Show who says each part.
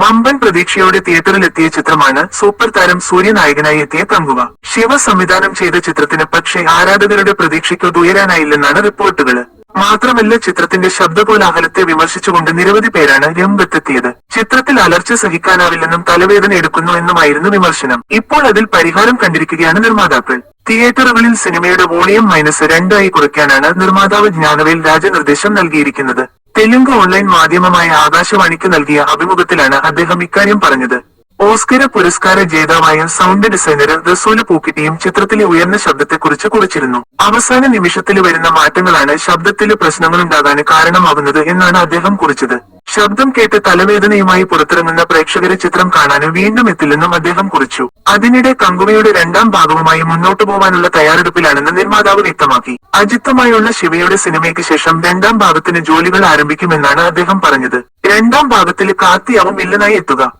Speaker 1: വമ്പൻ പ്രതീക്ഷയോടെ തിയേറ്ററിലെത്തിയ ചിത്രമാണ് സൂപ്പർ താരം സൂര്യനായകനായി എത്തിയ തങ്കുവ. ശിവ സംവിധാനം ചെയ്ത ചിത്രത്തിന് പക്ഷേ ആരാധകരുടെ പ്രതീക്ഷയ്ക്ക് ഉയരാനായില്ലെന്നാണ് റിപ്പോർട്ടുകൾ. മാത്രമല്ല ചിത്രത്തിന്റെ ശബ്ദകോലാഹലത്തെ വിമർശിച്ചുകൊണ്ട് നിരവധി പേരാണ് രംഗത്തെത്തിയത്. ചിത്രത്തിൽ അലർച്ച സഹിക്കാനാവില്ലെന്നും തലവേദന എടുക്കുന്നു എന്നുമായിരുന്നു വിമർശനം. ഇപ്പോൾ അതിൽ പരിഹാരം കണ്ടിരിക്കുകയാണ് നിർമ്മാതാക്കൾ. തിയേറ്ററുകളിൽ സിനിമയുടെ വോളിയം മൈനസ് രണ്ടായി കുറയ്ക്കാനാണ് നിർമ്മാതാവ് ജ്ഞാനവേൽ രാജ നിർദ്ദേശം നൽകിയിരിക്കുന്നത്. തെലുങ്ക് ഓൺലൈൻ മാധ്യമമായ ആകാശവാണിക്ക് നൽകിയ അഭിമുഖത്തിലാണ് അദ്ദേഹം ഇക്കാര്യം പറഞ്ഞത്. ഓസ്കര പുരസ്കാര ജേതാവായ സൗണ്ട് ഡിസൈനർ റസൂൽ പൂക്കിറ്റിയും ചിത്രത്തിലെ ഉയർന്ന ശബ്ദത്തെക്കുറിച്ച് കുറിച്ചിരുന്നു. അവസാന നിമിഷത്തിൽ വരുന്ന മാറ്റങ്ങളാണ് ശബ്ദത്തിലെ പ്രശ്നങ്ങളുണ്ടാകാൻ കാരണമാകുന്നത് എന്നാണ് അദ്ദേഹം കുറിച്ചത്. ശബ്ദം കേട്ട് തലവേദനയുമായി പുറത്തിറങ്ങുന്ന പ്രേക്ഷകരെ ചിത്രം കാണാൻ വീണ്ടും എത്തില്ലെന്നും അദ്ദേഹം കുറിച്ചു. അതിനിടെ കങ്കുവയുടെ രണ്ടാം ഭാഗവുമായി മുന്നോട്ടു പോവാനുള്ള തയ്യാറെടുപ്പിലാണെന്ന് നിർമ്മാതാവ് വ്യക്തമാക്കി. അജിത്തുമായുള്ള ശിവയുടെ സിനിമയ്ക്ക് ശേഷം രണ്ടാം ഭാഗത്തിന് ജോലികൾ ആരംഭിക്കുമെന്നാണ് അദ്ദേഹം പറഞ്ഞത്. രണ്ടാം ഭാഗത്തിൽ കാർത്തിയാവും വില്ലനായി എത്തുക.